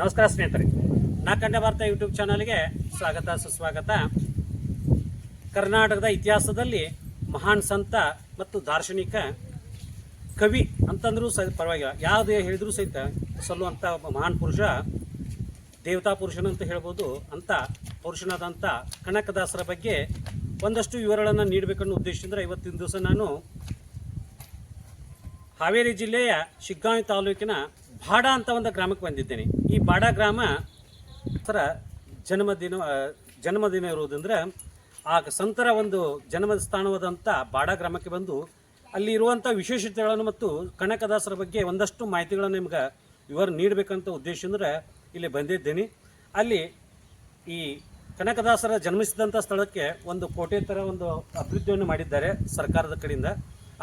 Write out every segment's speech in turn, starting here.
ನಮಸ್ಕಾರ ಸ್ನೇಹಿತರೆ. ನಾ ಕಂಡ ಭಾರತ ಯೂಟ್ಯೂಬ್ ಚಾನಲ್ಗೆ ಸ್ವಾಗತ, ಸುಸ್ವಾಗತ. ಕರ್ನಾಟಕದ ಇತಿಹಾಸದಲ್ಲಿ ಮಹಾನ್ ಸಂತ ಮತ್ತು ದಾರ್ಶನಿಕ ಕವಿ ಅಂತಂದ್ರೂ ಸಹ ಪರವಾಗಿಲ್ಲ. ಯಾವುದೇ ಹೇಳಿದ್ರೂ ಸಹಿತ ಸಲ್ಲುವಂಥ ಮಹಾನ್ ಪುರುಷ, ದೇವತಾ ಪುರುಷನಂತ ಹೇಳ್ಬೋದು. ಅಂತ ಪುರುಷನಾದಂಥ ಕನಕದಾಸರ ಬಗ್ಗೆ ಒಂದಷ್ಟು ವಿವರಗಳನ್ನು ನೀಡಬೇಕನ್ನೋ ಉದ್ದೇಶದಿಂದ ಇವತ್ತಿನ ದಿವಸ ನಾನು ಹಾವೇರಿ ಜಿಲ್ಲೆಯ ಶಿಗ್ಗಾಂವಿ ತಾಲೂಕಿನ ಬಾಡ ಅಂತ ಒಂದು ಗ್ರಾಮಕ್ಕೆ ಬಂದಿದ್ದೇನೆ. ಈ ಬಾಡ ಗ್ರಾಮ ಥರ ಜನ್ಮದಿನ ಜನ್ಮದಿನ ಇರುವುದಂದ್ರೆ ಆ ಸಂತರ ಒಂದು ಜನ್ಮದ ಸ್ಥಾನವಾದಂಥ ಬಾಡ ಗ್ರಾಮಕ್ಕೆ ಬಂದು ಅಲ್ಲಿ ಇರುವಂಥ ವಿಶೇಷತೆಗಳನ್ನು ಮತ್ತು ಕನಕದಾಸರ ಬಗ್ಗೆ ಒಂದಷ್ಟು ಮಾಹಿತಿಗಳನ್ನು ನಿಮ್ಗೆ ವಿವರ ನೀಡಬೇಕಂತ ಉದ್ದೇಶ ಅಂದರೆ ಇಲ್ಲಿ ಬಂದಿದ್ದೇನೆ. ಅಲ್ಲಿ ಈ ಕನಕದಾಸರ ಜನ್ಮಿಸಿದಂಥ ಸ್ಥಳಕ್ಕೆ ಒಂದು ಕೋಟೆ ಥರ ಒಂದು ಅಭಿವೃದ್ಧಿಯನ್ನು ಮಾಡಿದ್ದಾರೆ ಸರ್ಕಾರದ ಕಡೆಯಿಂದ.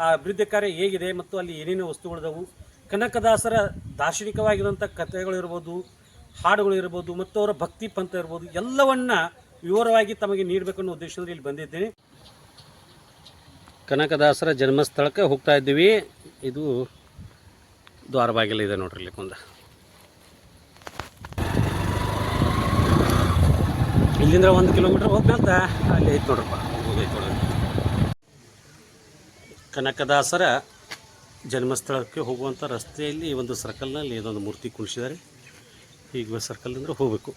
ಆ ಅಭಿವೃದ್ಧಿ ಕಾರ್ಯ ಹೇಗಿದೆ ಮತ್ತು ಅಲ್ಲಿ ಏನೇನು ವಸ್ತುಗಳಿದವು ಕನಕದಾಸರ ದಾರ್ಶನಿಕವಾಗಿರುವಂಥ ಕಥೆಗಳಿರ್ಬೋದು, ಹಾಡುಗಳಿರ್ಬೋದು ಮತ್ತು ಅವರ ಭಕ್ತಿ ಪಂಥ ಇರ್ಬೋದು, ಎಲ್ಲವನ್ನ ವಿವರವಾಗಿ ತಮಗೆ ನೀಡಬೇಕನ್ನೋ ಉದ್ದೇಶದಲ್ಲಿ ಇಲ್ಲಿ ಬಂದಿದ್ದೀನಿ. ಕನಕದಾಸರ ಜನ್ಮಸ್ಥಳಕ್ಕೆ ಹೋಗ್ತಾ ಇದ್ದೀವಿ. ಇದು ದ್ವಾರ ಇದೆ ನೋಡ್ರಿ ಇಲ್ಲಿ ಕುಂದ. ಇಲ್ಲಿಂದ ಒಂದು ಕಿಲೋಮೀಟರ್ ಹೋಗ್ಬೇಕಂತ ಅಲ್ಲಿ ಐತೆ ನೋಡ್ರಪ್ಪ. ಕನಕದಾಸರ ಜನ್ಮಸ್ಥಳಕ್ಕೆ ಹೋಗುವಂಥ ರಸ್ತೆಯಲ್ಲಿ ಒಂದು ಸರ್ಕಲ್ನಲ್ಲಿ ಇದೊಂದು ಮೂರ್ತಿ ಕುಣಿಸಿದ್ದಾರೆ ಈಗ ಸರ್ಕಲ್ ಸರ್ಕಲ್ನಿಂದ ಹೋಗಬೇಕು.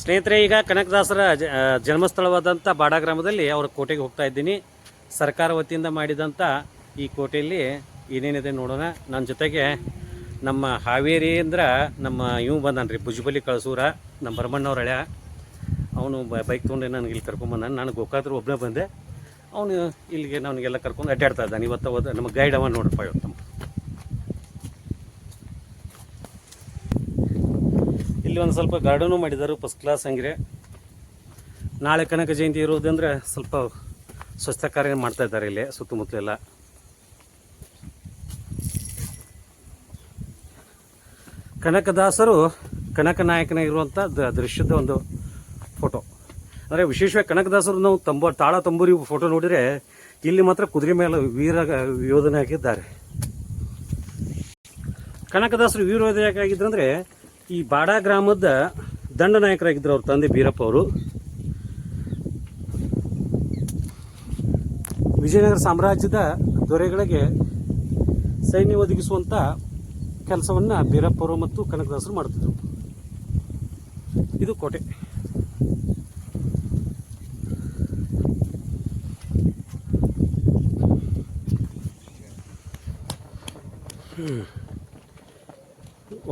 ಸ್ನೇಹಿತರೆ, ಈಗ ಕನಕದಾಸರ ಜನ್ಮಸ್ಥಳವಾದಂಥ ಬಾಡ ಗ್ರಾಮದಲ್ಲಿ ಅವರ ಕೋಟೆಗೆ ಹೋಗ್ತಾ ಇದ್ದೀನಿ. ಸರ್ಕಾರ ವತಿಯಿಂದ ಮಾಡಿದಂಥ ಈ ಕೋಟೆಯಲ್ಲಿ ಏನೇನಿದೆ ನೋಡೋಣ. ನನ್ನ ಜೊತೆಗೆ ನಮ್ಮ ಹಾವೇರಿ ಅಂದ್ರೆ ನಮ್ಮ ಇವು ಬಂದಾನ್ರಿ ಭುಜಬಲಿ ಕಳಸೂರ, ನಮ್ಮ ಭರಮಣ್ಣವ್ರ ಹಳ್ಯ. ಅವನು ಬೈಕ್ ತೊಗೊಂಡು ನನಗೆ ಇಲ್ಲಿ ಕರ್ಕೊಂಬಂದಾನೆ ನಾನು ಗೋಕಾದ್ರು ಒಬ್ಬನೇ ಬಂದೆ. ಅವನು ಇಲ್ಲಿಗೆ ನನಗೆಲ್ಲ ಕರ್ಕೊಂಡು ಅಡ್ಡಾಡ್ತಾ ಇದ್ದಾನೆ. ಇವತ್ತು ಹೋದ ನಮ್ಮ ಗೈಡ್ ಅವ ನೋಡ್ರಪ್ಪ ಇವತ್ತು. ಇಲ್ಲಿ ಒಂದು ಸ್ವಲ್ಪ ಗಾರ್ಡನು ಮಾಡಿದ್ದಾರೆ ಫಸ್ಟ್ ಕ್ಲಾಸ್ ಹಂಗಿರೆ. ನಾಳೆ ಕನಕ ಜಯಂತಿ ಇರೋದಂದ್ರೆ ಸ್ವಲ್ಪ ಸ್ವಚ್ಛತಾ ಕಾರ್ಯ ಮಾಡ್ತಾ ಇದ್ದಾರೆ ಇಲ್ಲಿ ಸುತ್ತಮುತ್ತಲೆಲ್ಲ. ಕನಕದಾಸರು ಕನಕ ನಾಯಕನಾಗಿರುವಂಥ ದ- ದೃಶ್ಯದ ಒಂದು ಫೋಟೋ. ಅಂದರೆ ವಿಶೇಷವಾಗಿ ಕನಕದಾಸರು ನಾವು ತಂಬ, ತಾಳ ತಂಬೂರಿ ಫೋಟೋ ನೋಡಿದರೆ ಇಲ್ಲಿ ಮಾತ್ರ ಕುದುರೆ ಮೇಲೆ ವೀರ ಕನಕದಾಸರು ವೀರ ಕನಕದಾಸರು ಅಂದರೆ ಈ ಬಾಡ ಗ್ರಾಮದ ದಂಡ ನಾಯಕರಾಗಿದ್ದರು ಅವ್ರ ತಂದೆ ಬೀರಪ್ಪ ಅವರು. ವಿಜಯನಗರ ಸಾಮ್ರಾಜ್ಯದ ದೊರೆಗಳಿಗೆ ಸೈನ್ಯ ಒದಗಿಸುವಂಥ ಕೆಲಸವನ್ನು ಬೀರಪ್ಪರು ಮತ್ತು ಕನಕದಾಸರು ಮಾಡ್ತಿದ್ರು ಇದು ಕೋಟೆ.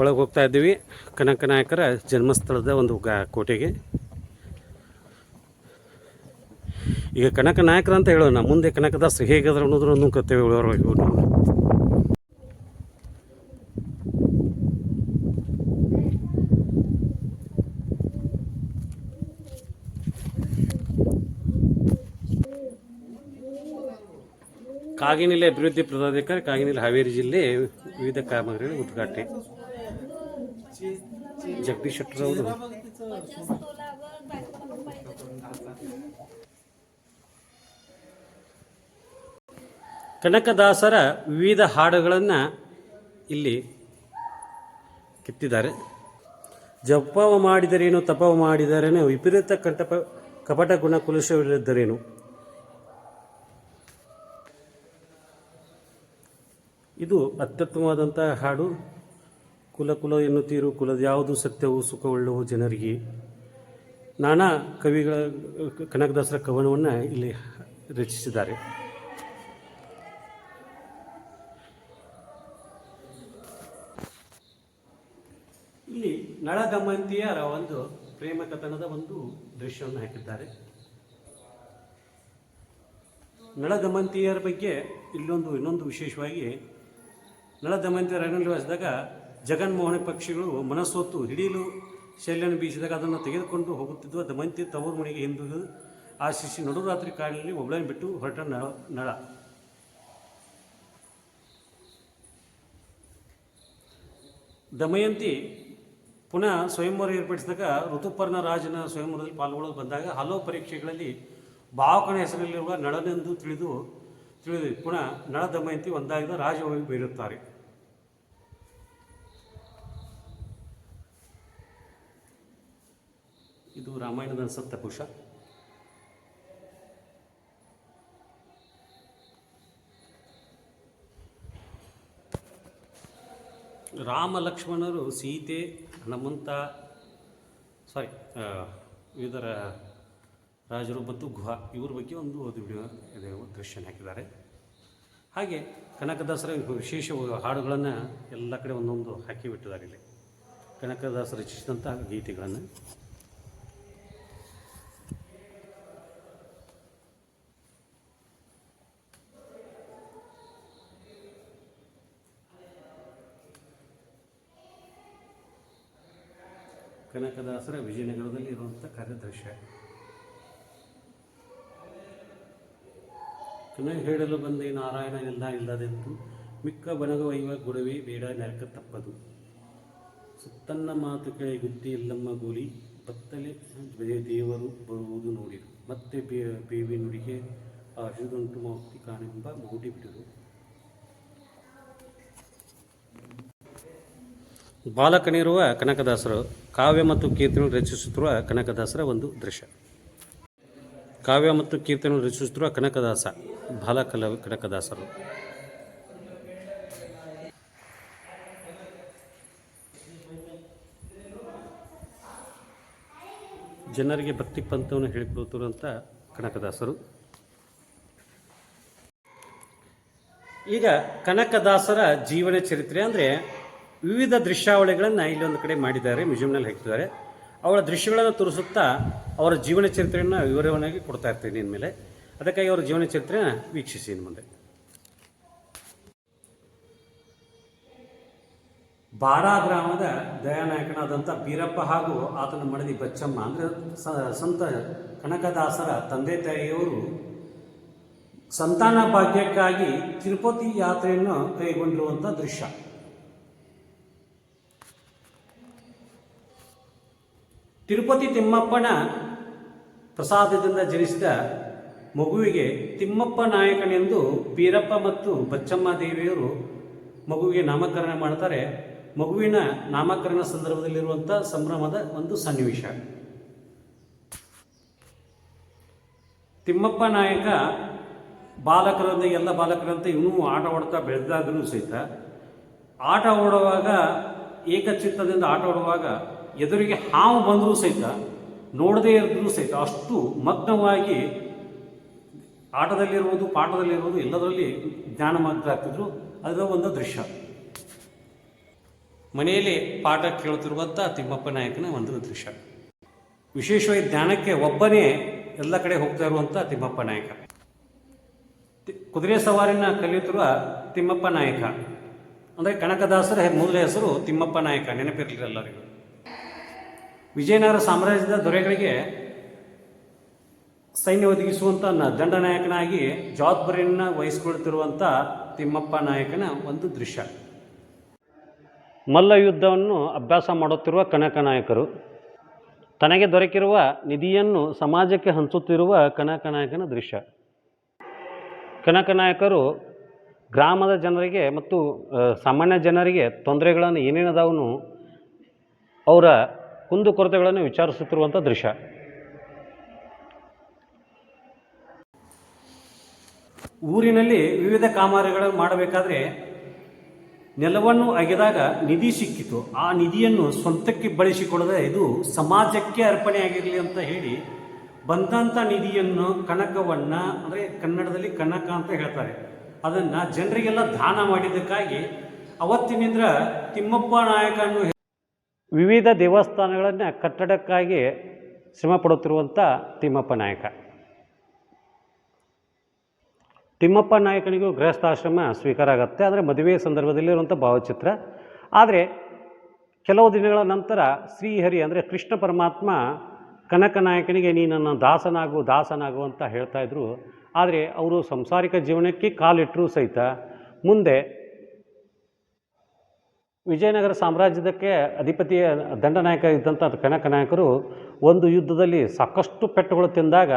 ಒಳಗೆ ಹೋಗ್ತಾ ಇದ್ದೀವಿ. ಕನಕ ನಾಯಕರ ಜನ್ಮಸ್ಥಳದ ಒಂದು ಗಾ ಕೋಟೆಗೆ. ಈಗ ಕನಕ ನಾಯಕರು ಅಂತ ಹೇಳೋಣ. ಮುಂದೆ ಕನಕದಾಸರು ಹೇಗಾದ್ರು ಅನ್ನೋದನ್ನು ಕರ್ತವ್ಯ ಕಾಗಿನೆಲೆ ಅಭಿವೃದ್ಧಿ ಪ್ರಾಧಿಕಾರ ಕಾಗಿನಿಲೆ ಹಾವೇರಿ ಜಿಲ್ಲೆ ವಿವಿಧ ಕಾಮಗಾರಿಗಳ ಉದ್ಘಾಟನೆ. ಜಗದೀಶ್ ಶೆಟ್ಟರ್ ಅವರು. ಕನಕದಾಸರ ವಿವಿಧ ಹಾಡುಗಳನ್ನು ಇಲ್ಲಿ ಕೆತ್ತಿದ್ದಾರೆ. ಜಪವ ಮಾಡಿದರೇನು, ತಪವ ಮಾಡಿದರೇನು, ವಿಪರೀತ ಕಂಟಪ ಕಪಟ ಗುಣ ಕುಲುಷವಿಲ್ಲದರೇನು? ಇದು ಅತ್ಯುತ್ತಮವಾದಂತಹ ಹಾಡು. ಕುಲ ಕುಲ ಎನ್ನುತ್ತೀರು, ಕುಲದ ಯಾವುದು ಸತ್ಯವು ಸುಖವುಳ್ಳವು ಜನರಿಗೆ. ನಾನಾ ಕವಿಗಳ ಕನಕದಾಸರ ಕವನವನ್ನು ಇಲ್ಲಿ ರಚಿಸಿದ್ದಾರೆ. ಇಲ್ಲಿ ನಳ ದಮಂತಿಯರ ಒಂದು ಪ್ರೇಮ ಕಥನದ ಒಂದು ದೃಶ್ಯವನ್ನು ಹಾಕಿದ್ದಾರೆ. ನಳ ದಮಂತಿಯರ ಬಗ್ಗೆ ಇಲ್ಲೊಂದು ಇನ್ನೊಂದು ವಿಶೇಷವಾಗಿ ನಳ ದಮಂತಿಯರ ಅರಣ್ಯವಾಸಿದಾಗ ಜಗನ್ಮೋಹನ ಪಕ್ಷಿಗಳು ಮನಸ್ಸೊತ್ತು ಹಿಡಿಯಲು ಶೈಲಿಯನ್ನು ಬೀಸಿದಾಗ ಅದನ್ನು ತೆಗೆದುಕೊಂಡು ಹೋಗುತ್ತಿದ್ದು ದಮಂತಿ ತವರು ಮನೆಗೆ ಹಿಂದು ಆಶಿಸಿ ನಡುರಾತ್ರಿ ಕಾಡಿನಲ್ಲಿ ಒಬ್ಬಳನ್ನು ಬಿಟ್ಟು ಹೊರಟ ನಳ. ನಳ ದಮಯಂತಿ ಪುನಃ ಸ್ವಯಂವರ ಏರ್ಪಡಿಸಿದಾಗ ಋತುಪರ್ಣ ರಾಜನ ಸ್ವಯಂವರದಲ್ಲಿ ಪಾಲ್ಗೊಳ್ಳಲು ಬಂದಾಗ ಹಲವು ಪರೀಕ್ಷೆಗಳಲ್ಲಿ ಭಾವಕನ ಹೆಸರಲ್ಲಿರುವ ನಳನೆಂದು ತಿಳಿದು ತಿಳಿದು ಪುನಃ ನಳ ದಮಯಂತಿ ಒಂದಾಗಿದ್ದ ರಾಜವಾಗಿ ಬೀರುತ್ತಾರೆ. ಇದು ರಾಮಾಯಣದ ಸಪ್ತಪುರುಷ ರಾಮ ಲಕ್ಷ್ಮಣರು ಸೀತೆ, ಹನುಮಂತ ಸಾರಿ ಇದರ ರಾಜರು ಮತ್ತು ಗುಹ, ಇವ್ರ ಬಗ್ಗೆ ಒಂದು ಅದು ವಿಡಿಯೋ ಇದು ದೃಶ್ಯನ ಹಾಕಿದ್ದಾರೆ. ಹಾಗೆ ಕನಕದಾಸರ ವಿಶೇಷ ಹಾಡುಗಳನ್ನು ಎಲ್ಲ ಕಡೆ ಒಂದೊಂದು ಹಾಕಿ ಬಿಟ್ಟಿದ್ದಾರೆ ಇಲ್ಲಿ. ಕನಕದಾಸ ರಚಿಸಿದಂಥ ಗೀತೆಗಳನ್ನು. ಕನಕದಾಸರ ವಿಜಯನಗರದಲ್ಲಿ ಇರುವಂಥ ಕಾರ್ಯದೃಶ್ಯ ಕನ ಹೇಳಲು ಬಂದೆ, ನಾರಾಯಣ ಎಲ್ಲ ಇಲ್ಲದೆಂದು. ಮಿಕ್ಕ ಬನಗ ವೈವ ಗೊಡವೆ, ಬೇಡ ನರಕ ತಪ್ಪದು. ಸುತ್ತನ್ನ ಮಾತು ಕೇಳಿ ಗುತ್ತಿ ಇಲ್ಲಮ್ಮ ಗೋಲಿ. ಬತ್ತಲೆ ದೇವರು ಬರುವುದು ನೋಡಿರು ಮತ್ತೆ ಬೇವಿ ನುಡಿಗೆ ಆಶುದುಂಟು ಮೌಕ್ತಿ ಕಾಣೆಂಬ ಮೌಡಿ ಬಿಡರು ಬಾಲಕನಿರುವ ಕನಕದಾಸರು ಕಾವ್ಯ ಮತ್ತು ಕೀರ್ತನೆ ರಚಿಸುತ್ತಿರುವ ಕನಕದಾಸರ ಒಂದು ದೃಶ್ಯ. ಕಾವ್ಯ ಮತ್ತು ಕೀರ್ತನೆ ರಚಿಸುತ್ತಿರುವ ಕನಕದಾಸ ಬಾಲಕಲ ಕನಕದಾಸರು. ಜನರಿಗೆ ಭಕ್ತಿ ಪಂಥವನ್ನು ಹೇಳಿಕೊಡುತ್ತಿರುವಂಥ ಕನಕದಾಸರು. ಈಗ ಕನಕದಾಸರ ಜೀವನ ಚರಿತ್ರೆ ಅಂದರೆ ವಿವಿಧ ದೃಶ್ಯಾವಳಿಗಳನ್ನು ಇಲ್ಲೊಂದು ಕಡೆ ಮಾಡಿದ್ದಾರೆ, ಮ್ಯೂಸಿಯಂನಲ್ಲಿ ಹಾಕಿದ್ದಾರೆ. ಅವರ ದೃಶ್ಯಗಳನ್ನು ತೋರಿಸುತ್ತಾ ಅವರ ಜೀವನ ಚರಿತ್ರೆಯನ್ನು ವಿವರವಾಗಿ ಕೊಡ್ತಾ ಇರ್ತೀನಿ ಇನ್ಮೇಲೆ. ಅದಕ್ಕಾಗಿ ಅವರ ಜೀವನ ಚರಿತ್ರೆನ ವೀಕ್ಷಿಸಿ ಇನ್ನು ಮುಂದೆ. ಬಾರಾ ಗ್ರಾಮದ ದಯಾನಾಯಕನಾದಂಥ ಬೀರಪ್ಪ ಹಾಗೂ ಆತನ ಮಡದಿ ಬಚ್ಚಮ್ಮ, ಅಂದರೆ ಸಂತ ಕನಕದಾಸರ ತಂದೆ ತಾಯಿಯವರು ಸಂತಾನ ಭಾಗ್ಯಕ್ಕಾಗಿ ತಿರುಪತಿ ಯಾತ್ರೆಯನ್ನು ಕೈಗೊಂಡಿರುವಂಥ ದೃಶ್ಯ. ತಿರುಪತಿ ತಿಮ್ಮಪ್ಪನ ಪ್ರಸಾದದಿಂದ ಜನಿಸಿದ ಮಗುವಿಗೆ ತಿಮ್ಮಪ್ಪ ನಾಯಕನೆಂದು ಬೀರಪ್ಪ ಮತ್ತು ಬಚ್ಚಮ್ಮ ದೇವಿಯವರು ಮಗುವಿಗೆ ನಾಮಕರಣ ಮಾಡ್ತಾರೆ. ಮಗುವಿನ ನಾಮಕರಣ ಸಂದರ್ಭದಲ್ಲಿರುವಂಥ ಸಂಭ್ರಮದ ಒಂದು ಸನ್ನಿವೇಶ. ತಿಮ್ಮಪ್ಪ ನಾಯಕ ಬಾಲಕರಂತೆ, ಎಲ್ಲ ಬಾಲಕರಂತೆ ಇವನು ಆಟ ಆಡ್ತಾ ಬೆಳೆದಾದ್ರೂ ಸಹಿತ, ಆಟ ಆಡುವಾಗ ಏಕಚಿತ್ತದಿಂದ ಆಟ ಆಡುವಾಗ ಎದುರಿಗೆ ಹಾವು ಬಂದರೂ ಸಹಿತ, ನೋಡದೇ ಇದ್ರೂ ಸಹಿತ ಅಷ್ಟು ಮಗ್ನವಾಗಿ ಆಟದಲ್ಲಿರ್ಬೋದು ಪಾಠದಲ್ಲಿರ್ಬೋದು ಎಲ್ಲದರಲ್ಲಿ ಜ್ಞಾನಮಗ್ನರಾಗ್ತಿದ್ರು ಅದರ ಒಂದು ದೃಶ್ಯ. ಮನೆಯಲ್ಲಿ ಪಾಠ ಕೇಳುತ್ತಿರುವಂಥ ತಿಮ್ಮಪ್ಪ ನಾಯಕನ ಒಂದು ದೃಶ್ಯ. ವಿಶೇಷವಾಗಿ ಧ್ಯಾನಕ್ಕೆ ಒಬ್ಬನೇ ಎಲ್ಲ ಕಡೆ ಹೋಗ್ತಾ ಇರುವಂಥ ತಿಮ್ಮಪ್ಪ ನಾಯಕ. ಕುದುರೆ ಸವಾರಿನ ಕಲಿಯುತ್ತಿರುವ ತಿಮ್ಮಪ್ಪ ನಾಯಕ. ಅಂದರೆ ಕನಕದಾಸರ ಮೊದಲ ಹೆಸರು ತಿಮ್ಮಪ್ಪ ನಾಯಕ. ನೆನಪಿರಲಿಲ್ಲ ಎಲ್ಲರಿಗೂ. ವಿಜಯನಗರ ಸಾಮ್ರಾಜ್ಯದ ದೊರೆಗಳಿಗೆ ಸೈನ್ಯ ಒದಗಿಸುವಂಥ ದಂಡನಾಯಕನಾಗಿ ಜವಾಬ್ದಾರಿಯನ್ನು ವಹಿಸಿಕೊಳ್ತಿರುವಂಥ ತಿಮ್ಮಪ್ಪ ನಾಯಕನ ಒಂದು ದೃಶ್ಯ. ಮಲ್ಲ ಯುದ್ಧವನ್ನು ಅಭ್ಯಾಸ ಮಾಡುತ್ತಿರುವ ಕನಕ ನಾಯಕರು. ತನಗೆ ದೊರಕಿರುವ ನಿಧಿಯನ್ನು ಸಮಾಜಕ್ಕೆ ಹಂಚುತ್ತಿರುವ ಕನಕ ನಾಯಕನ ದೃಶ್ಯ. ಕನಕ ನಾಯಕರು ಗ್ರಾಮದ ಜನರಿಗೆ ಮತ್ತು ಸಾಮಾನ್ಯ ಜನರಿಗೆ ತೊಂದರೆಗಳನ್ನು ಏನೇನದವನು ಅವರ ಕುಂದುಕೊರತೆಗಳನ್ನು ವಿಚಾರಿಸುತ್ತಿರುವಂಥ ದೃಶ್ಯ. ಊರಿನಲ್ಲಿ ವಿವಿಧ ಕಾಮಾರಿಗಳನ್ನು ಮಾಡಬೇಕಾದ್ರೆ ನೆಲವನ್ನು ಅಗೆದಾಗ ನಿಧಿ ಸಿಕ್ಕಿತು. ಆ ನಿಧಿಯನ್ನು ಸ್ವಂತಕ್ಕೆ ಬಳಸಿಕೊಳ್ಳದೆ ಇದು ಸಮಾಜಕ್ಕೆ ಅರ್ಪಣೆಯಾಗಿರಲಿ ಅಂತ ಹೇಳಿ ಬಂದಂಥ ನಿಧಿಯನ್ನು ಕನಕವನ್ನು, ಅಂದರೆ ಕನ್ನಡದಲ್ಲಿ ಕನಕ ಅಂತ ಹೇಳ್ತಾರೆ. ಅದನ್ನು ಜನರಿಗೆಲ್ಲ ದಾನ ಮಾಡಿದ್ದಕ್ಕಾಗಿ ಅವತ್ತಿನಿಂದ ತಿಮ್ಮಪ್ಪ ನಾಯಕನು ವಿವಿಧ ದೇವಸ್ಥಾನಗಳನ್ನು ಕಟ್ಟಡಕ್ಕಾಗಿ ಶ್ರಮ ಪಡುತ್ತಿರುವಂಥ ತಿಮ್ಮಪ್ಪ ನಾಯಕ. ತಿಮ್ಮಪ್ಪ ನಾಯಕನಿಗೂ ಗೃಹಸ್ಥಾಶ್ರಮ ಸ್ವೀಕಾರ ಆಗುತ್ತೆ. ಆದರೆ ಮದುವೆ ಸಂದರ್ಭದಲ್ಲಿರುವಂಥ ಭಾವಚಿತ್ರ. ಆದರೆ ಕೆಲವು ದಿನಗಳ ನಂತರ ಶ್ರೀಹರಿ ಅಂದರೆ ಕೃಷ್ಣ ಪರಮಾತ್ಮ ಕನಕ ನಾಯಕನಿಗೆ, ನೀನನ್ನು ದಾಸನಾಗು ದಾಸನಾಗು ಅಂತ ಹೇಳ್ತಾ ಇದ್ರು. ಆದರೆ ಅವರು ಸಂಸಾರಿಕ ಜೀವನಕ್ಕೆ ಕಾಲಿಟ್ಟರೂ ಸಹಿತ ಮುಂದೆ ವಿಜಯನಗರ ಸಾಮ್ರಾಜ್ಯದಕ್ಕೆ ಅಧಿಪತಿಯ ದಂಡನಾಯಕ ಇದ್ದಂಥ ಕನಕ ನಾಯಕರು ಒಂದು ಯುದ್ಧದಲ್ಲಿ ಸಾಕಷ್ಟು ಪೆಟ್ಟುಗಳು ತಿಂದಾಗ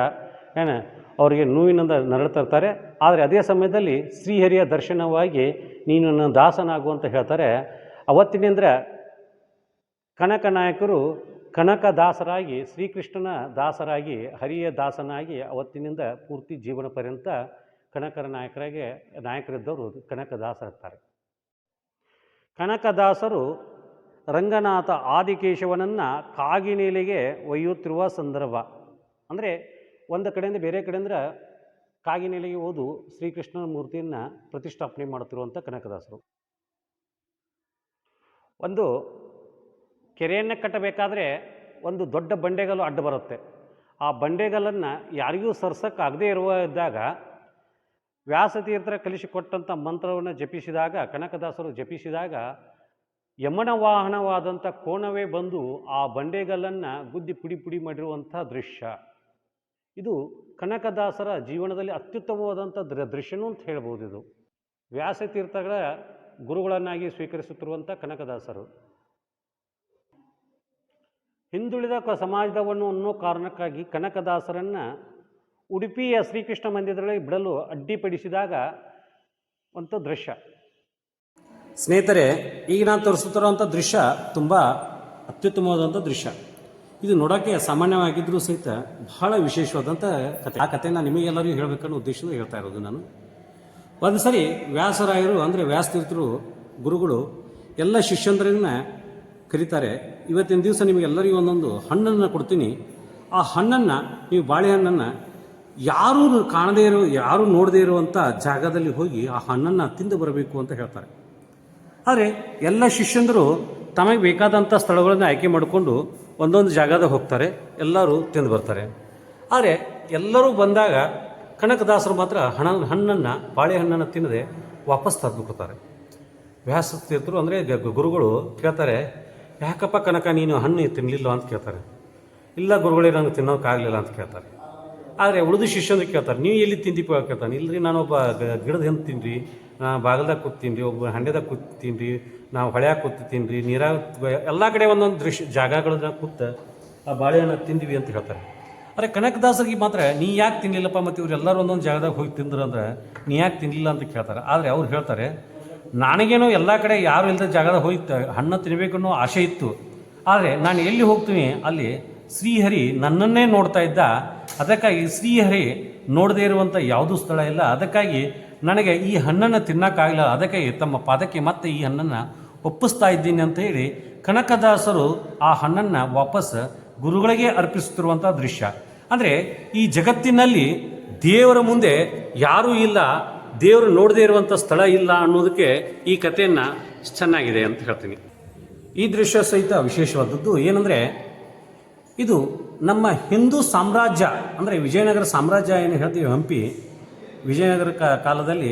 ಏನ ಅವರಿಗೆ ನೋವಿನಿಂದ ನರಳುತ್ತಿರ್ತಾರೆ ಆದರೆ ಅದೇ ಸಮಯದಲ್ಲಿ ಶ್ರೀಹರಿಯ ದರ್ಶನವಾಗಿ ನೀನು ನನ್ನ ದಾಸನಾಗು ಅಂತ ಹೇಳ್ತಾರೆ. ಅವತ್ತಿನಿಂದ ಕನಕ ನಾಯಕರು ಕನಕ ದಾಸರಾಗಿ, ಶ್ರೀಕೃಷ್ಣನ ದಾಸರಾಗಿ, ಹರಿಯ ದಾಸನಾಗಿ ಅವತ್ತಿನಿಂದ ಪೂರ್ತಿ ಜೀವನ ಪರ್ಯಂತ ಕನಕರ ನಾಯಕರಾಗಿ ನಾಯಕರಿದ್ದವರು ಕನಕದಾಸರಿರ್ತಾರೆ ಕನಕದಾಸರು ರಂಗನಾಥ ಆದಿಕೇಶವನನ್ನು ಕಾಗಿನೆಲೆಗೆ ಒಯ್ಯುತ್ತಿರುವ ಸಂದರ್ಭ. ಅಂದರೆ ಒಂದು ಕಡೆಯಿಂದ ಬೇರೆ ಕಡೆಯಿಂದ ಕಾಗಿನೆಲೆಗೆ ಓದು ಶ್ರೀಕೃಷ್ಣನ ಮೂರ್ತಿಯನ್ನು ಪ್ರತಿಷ್ಠಾಪನೆ ಮಾಡುತ್ತಿರುವಂಥ ಕನಕದಾಸರು. ಒಂದು ಕೆರೆಯನ್ನು ಕಟ್ಟಬೇಕಾದ್ರೆ ಒಂದು ದೊಡ್ಡ ಬಂಡೆಗಲ್ಲು ಅಡ್ಡ ಬರುತ್ತೆ. ಆ ಬಂಡೆಗಲ್ಲನ್ನು ಯಾರಿಗೂ ಸರ್ಸಕ್ಕಾಗದೇ ಇರುವ ಇದ್ದಾಗ ವ್ಯಾಸತೀರ್ಥರ ಕಲಿಸಿಕೊಟ್ಟಂಥ ಮಂತ್ರವನ್ನು ಜಪಿಸಿದಾಗ, ಕನಕದಾಸರು ಜಪಿಸಿದಾಗ ಯಮನ ವಾಹನವಾದಂಥ ಕೋಣವೇ ಬಂದು ಆ ಬಂಡೆಗಲ್ಲನ್ನು ಗುದ್ದಿ ಪುಡಿ ಪುಡಿ ಮಾಡಿರುವಂಥ ದೃಶ್ಯ. ಇದು ಕನಕದಾಸರ ಜೀವನದಲ್ಲಿ ಅತ್ಯುತ್ತಮವಾದಂಥ ದೃ, ದೃಶ್ಯನೂ ಅಂತ ಹೇಳ್ಬೋದು ಇದು. ವ್ಯಾಸತೀರ್ಥಗಳ ಗುರುಗಳನ್ನಾಗಿ ಸ್ವೀಕರಿಸುತ್ತಿರುವಂಥ ಕನಕದಾಸರು. ಹಿಂದುಳಿದ ಸಮಾಜದವನ್ನು ಅನ್ನೋ ಕಾರಣಕ್ಕಾಗಿ ಕನಕದಾಸರನ್ನು ಉಡುಪಿಯ ಶ್ರೀಕೃಷ್ಣ ಮಂದಿರದಲ್ಲಿ ಬಿಡಲು ಅಡ್ಡಿಪಡಿಸಿದಾಗ ಒಂದು ದೃಶ್ಯ. ಸ್ನೇಹಿತರೆ, ಈಗ ನಾನು ತೋರಿಸುತ್ತಿರುವಂಥ ದೃಶ್ಯ ತುಂಬ ಅತ್ಯುತ್ತಮವಾದಂಥ ದೃಶ್ಯ. ಇದು ನೋಡೋಕ್ಕೆ ಸಾಮಾನ್ಯವಾಗಿದ್ದರೂ ಸಹಿತ ಬಹಳ ವಿಶೇಷವಾದಂಥ ಕಥೆ ಆ ಕಥೆನ ನಿಮಗೆಲ್ಲರಿಗೂ ಹೇಳಬೇಕನ್ನೋ ಉದ್ದೇಶದಿಂದ ಹೇಳ್ತಾ ಇರೋದು ನಾನು. ಒಂದು ಸರಿ ವ್ಯಾಸರಾಯರು, ಅಂದರೆ ವ್ಯಾಸತೀರ್ಥರು, ಗುರುಗಳು, ಎಲ್ಲ ಶಿಷ್ಯಂದ್ರನ್ನ ಕರೀತಾರೆ. ಇವತ್ತಿನ ದಿವಸ ನಿಮಗೆಲ್ಲರಿಗೂ ಒಂದೊಂದು ಹಣ್ಣನ್ನು ಕೊಡ್ತೀನಿ. ಆ ಹಣ್ಣನ್ನು, ನೀವು ಬಾಳೆಹಣ್ಣನ್ನು ಯಾರೂ ಕಾಣದೇ ಇರೋ, ಯಾರೂ ನೋಡದೇ ಇರುವಂಥ ಜಾಗದಲ್ಲಿ ಹೋಗಿ ಆ ಹಣ್ಣನ್ನು ತಿಂದು ಬರಬೇಕು ಅಂತ ಹೇಳ್ತಾರೆ. ಆದರೆ ಎಲ್ಲ ಶಿಷ್ಯಂದರು ತಮಗೆ ಬೇಕಾದಂಥ ಸ್ಥಳಗಳನ್ನು ಆಯ್ಕೆ ಮಾಡಿಕೊಂಡು ಒಂದೊಂದು ಜಾಗದಾಗ ಹೋಗ್ತಾರೆ, ಎಲ್ಲರೂ ತಿಂದು ಬರ್ತಾರೆ. ಆದರೆ ಎಲ್ಲರೂ ಬಂದಾಗ ಕನಕದಾಸರು ಮಾತ್ರ ಹಣ, ಹಣ್ಣನ್ನು ಬಾಳೆಹಣ್ಣನ್ನು ತಿನ್ನದೆ ವಾಪಸ್ ತಂದು ಕೊಡ್ತಾರೆ ವ್ಯಾಸತೀರ್ಥರು ಅಂದರೆ ಗುರುಗಳು ಕೇಳ್ತಾರೆ, ಯಾಕಪ್ಪ ಕನಕ, ನೀನು ಹಣ್ಣು ತಿನ್ನಲಿಲ್ಲ ಅಂತ ಕೇಳ್ತಾರೆ. ಇಲ್ಲ ಗುರುಗಳೇ ನನಗೆ ತಿನ್ನೋಕ್ಕಾಗಲಿಲ್ಲ ಅಂತ ಕೇಳ್ತಾರೆ. ಆದರೆ ಉಳಿದು ಶಿಷ್ಯಂದು ಕೇಳ್ತಾರೆ, ನೀವು ಎಲ್ಲಿ ತಿಂದಿಪ್ಪ ಕೇಳ್ತಾನೆ ಇಲ್ಲರಿ ನಾನು ಒಬ್ಬ ಗಿಡದ ಹೆಂಗೆ ತಿನ್ರಿ ನಾ ಬಾಗಲ್ದಾಗ ಕೂತೀನಿ ಒಬ್ಬ ಹಂಡೆದಾಗ ಕೂತೀನಿ ನಾವು ಹೊಳೆಯಾಗ ಕೂತೀನಿ ನೀರಾಗ ಎಲ್ಲ ಕಡೆ ಒಂದೊಂದು ದೃಶ್ಯ, ಜಾಗಗಳನ್ನ ಕೂತ ಆ ಬಾಳೆಹಣ್ಣು ತಿಂದಿವಿ ಅಂತ ಹೇಳ್ತಾರೆ. ಆದರೆ ಕನಕದಾಸರಿಗೆ ಮಾತ್ರ, ನೀ ಯಾಕೆ ತಿನ್ನಲಿಲ್ಲಪ್ಪ ಮತ್ತು ಇವರೆಲ್ಲರೂ ಒಂದೊಂದು ಜಾಗದಾಗ ಹೋಗಿ ತಿಂದ್ರು ಅಂದ್ರೆ ನೀ ಯಾಕೆ ತಿನ್ನಲಿಲ್ಲ ಅಂತ ಕೇಳ್ತಾರೆ. ಆದರೆ ಅವ್ರು ಹೇಳ್ತಾರೆ, ನನಗೇನೋ ಎಲ್ಲ ಕಡೆ ಯಾರು ಇಲ್ಲದ ಜಾಗದಾಗ ಹೋಗಿ ಹಣ್ಣು ತಿನ್ನಬೇಕು ಅನ್ನೋ ಆಸೆ ಇತ್ತು. ಆದರೆ ನಾನು ಎಲ್ಲಿ ಹೋಗ್ತೀನಿ ಅಲ್ಲಿ ಶ್ರೀಹರಿ ನನ್ನನ್ನೇ ನೋಡ್ತಾ ಇದ್ದ ಅದಕ್ಕಾಗಿ ಶ್ರೀಹರಿ ನೋಡದೇ ಇರುವಂಥ ಯಾವುದೂ ಸ್ಥಳ ಇಲ್ಲ. ಅದಕ್ಕಾಗಿ ನನಗೆ ಈ ಹಣ್ಣನ್ನು ತಿನ್ನೋಕ್ಕಾಗಲ್ಲ ಅದಕ್ಕಾಗಿ ತಮ್ಮ ಪಾದಕ್ಕೆ ಮತ್ತೆ ಈ ಹಣ್ಣನ್ನು ಒಪ್ಪಿಸ್ತಾ ಇದ್ದೀನಿ ಅಂತ ಹೇಳಿ ಕನಕದಾಸರು ಆ ಹಣ್ಣನ್ನು ವಾಪಸ್ ಗುರುಗಳಿಗೆ ಅರ್ಪಿಸುತ್ತಿರುವಂಥ ದೃಶ್ಯ. ಅಂದರೆ ಈ ಜಗತ್ತಿನಲ್ಲಿ ದೇವರ ಮುಂದೆ ಯಾರೂ ಇಲ್ಲ, ದೇವರು ನೋಡದೇ ಇರುವಂಥ ಸ್ಥಳ ಇಲ್ಲ ಅನ್ನೋದಕ್ಕೆ ಈ ಕಥೆಯನ್ನು ಚೆನ್ನಾಗಿದೆ ಅಂತ ಹೇಳ್ತೀನಿ. ಈ ದೃಶ್ಯ ಸಹಿತ ವಿಶೇಷವಾದದ್ದು ಏನಂದರೆ ಇದು ನಮ್ಮ ಹಿಂದೂ ಸಾಮ್ರಾಜ್ಯ, ಅಂದರೆ ವಿಜಯನಗರ ಸಾಮ್ರಾಜ್ಯ ಏನು ಹೇಳ್ತೀವಿ ಹಂಪಿ, ವಿಜಯನಗರ ಕಾಲದಲ್ಲಿ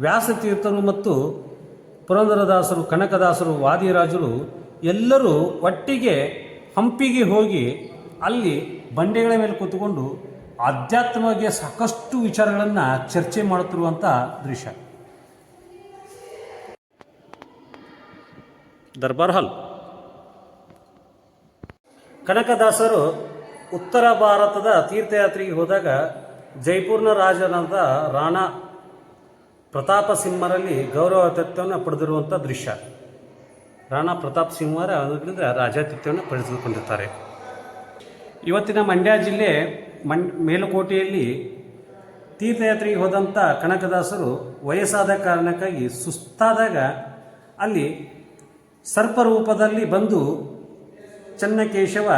ವ್ಯಾಸತೀರ್ಥರು ಮತ್ತು ಪುರಂದರದಾಸರು, ಕನಕದಾಸರು, ವಾದಿರಾಜರು ಎಲ್ಲರೂ ಒಟ್ಟಿಗೆ ಹಂಪಿಗೆ ಹೋಗಿ ಅಲ್ಲಿ ಬಂಡೆಗಳ ಮೇಲೆ ಕೂತ್ಕೊಂಡು ಆಧ್ಯಾತ್ಮವಾಗಿ ಸಾಕಷ್ಟು ವಿಚಾರಗಳನ್ನು ಚರ್ಚೆ ಮಾಡುತ್ತಿರುವಂಥ ದೃಶ್ಯ. ದರ್ಬಾರ್ ಹಾಲ್. ಕನಕದಾಸರು ಉತ್ತರ ಭಾರತದ ತೀರ್ಥಯಾತ್ರೆಗೆ ಹೋದಾಗ ಜೈಪುರ್ನ ರಾಜನಾದ ರಾಣಾ ಪ್ರತಾಪ ಸಿಂಹರಲ್ಲಿ ಗೌರವ ತತ್ವವನ್ನು ಪಡೆದಿರುವಂಥ ದೃಶ್ಯ. ರಾಣಾ ಪ್ರತಾಪ್ ಸಿಂಹರ ಅದರಿಂದ ರಾಜಾತಿಥ್ಯವನ್ನು ಪಡೆದುಕೊಂಡಿರ್ತಾರೆ. ಇವತ್ತಿನ ಮಂಡ್ಯ ಜಿಲ್ಲೆ ಮಂ ಮೇಲುಕೋಟೆಯಲ್ಲಿ ತೀರ್ಥಯಾತ್ರೆಗೆ ಹೋದಂಥ ಕನಕದಾಸರು ವಯಸ್ಸಾದ ಕಾರಣಕ್ಕಾಗಿ ಸುಸ್ತಾದಾಗ ಅಲ್ಲಿ ಸರ್ಪರೂಪದಲ್ಲಿ ಬಂದು ಚನ್ನಕೇಶವ